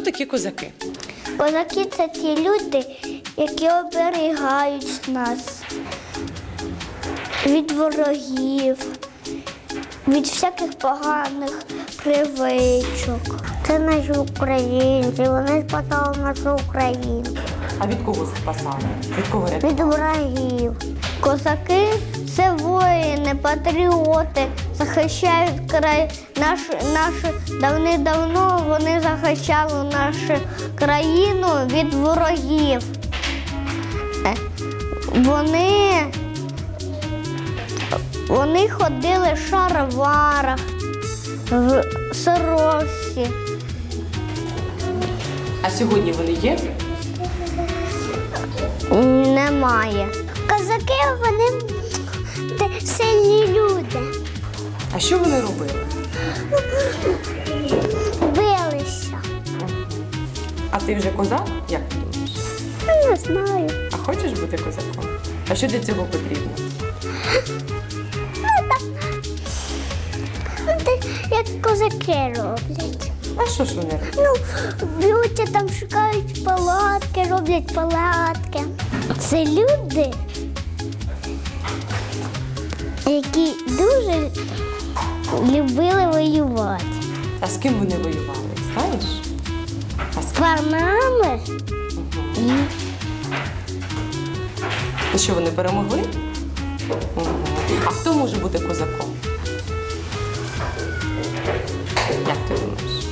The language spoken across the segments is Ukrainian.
такі козаки? Козаки це ті люди, які оберігають нас від ворогів, від всяких поганих привичок. Це наші українці, вони спасали нашу Україну А від кого спасали? Від кого рятували? від ворогів. Козаки це воїни, патріоти, захищають край наш, наш давним-давно вони захищали нашу країну від ворогів. Вони, вони ходили в шароварах, в сорочці. А сьогодні вони є? Немає. Козаки вони сильні люди. А що вони робили? Билися. А ти вже козак? Як ти думаєш? Я не знаю. А хочеш бути козаком? А що для цього потрібно? Як козаки роблять. А що ж вони роблять? Ну, б'ються там, шукають палатки, роблять палатки. Це люди, які дуже любили воювати. А з ким вони воювали? Знаєш? А з З панами і І що вони перемогли? А хто може бути козаком? Як ти думаєш?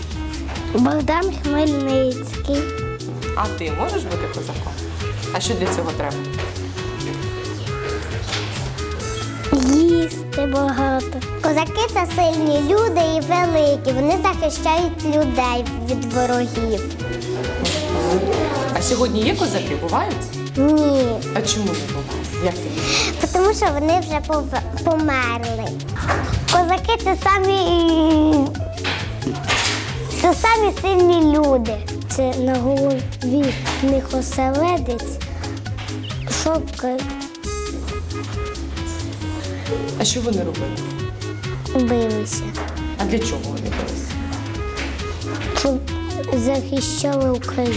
Богдан Хмельницький. А ти можеш бути козаком? А що для цього треба? Їсти багато. Козаки це сильні люди і великі. Вони захищають людей від ворогів. А сьогодні є козаки? Бувають? Ні, А чому не бувають? Як ти тому що вони вже пов- померли. Козаки це самі це самі сильні люди. Це на голові в них оселедець, шопка А що вони робили? билися, А для чого вони билися? щоб захищали Україну.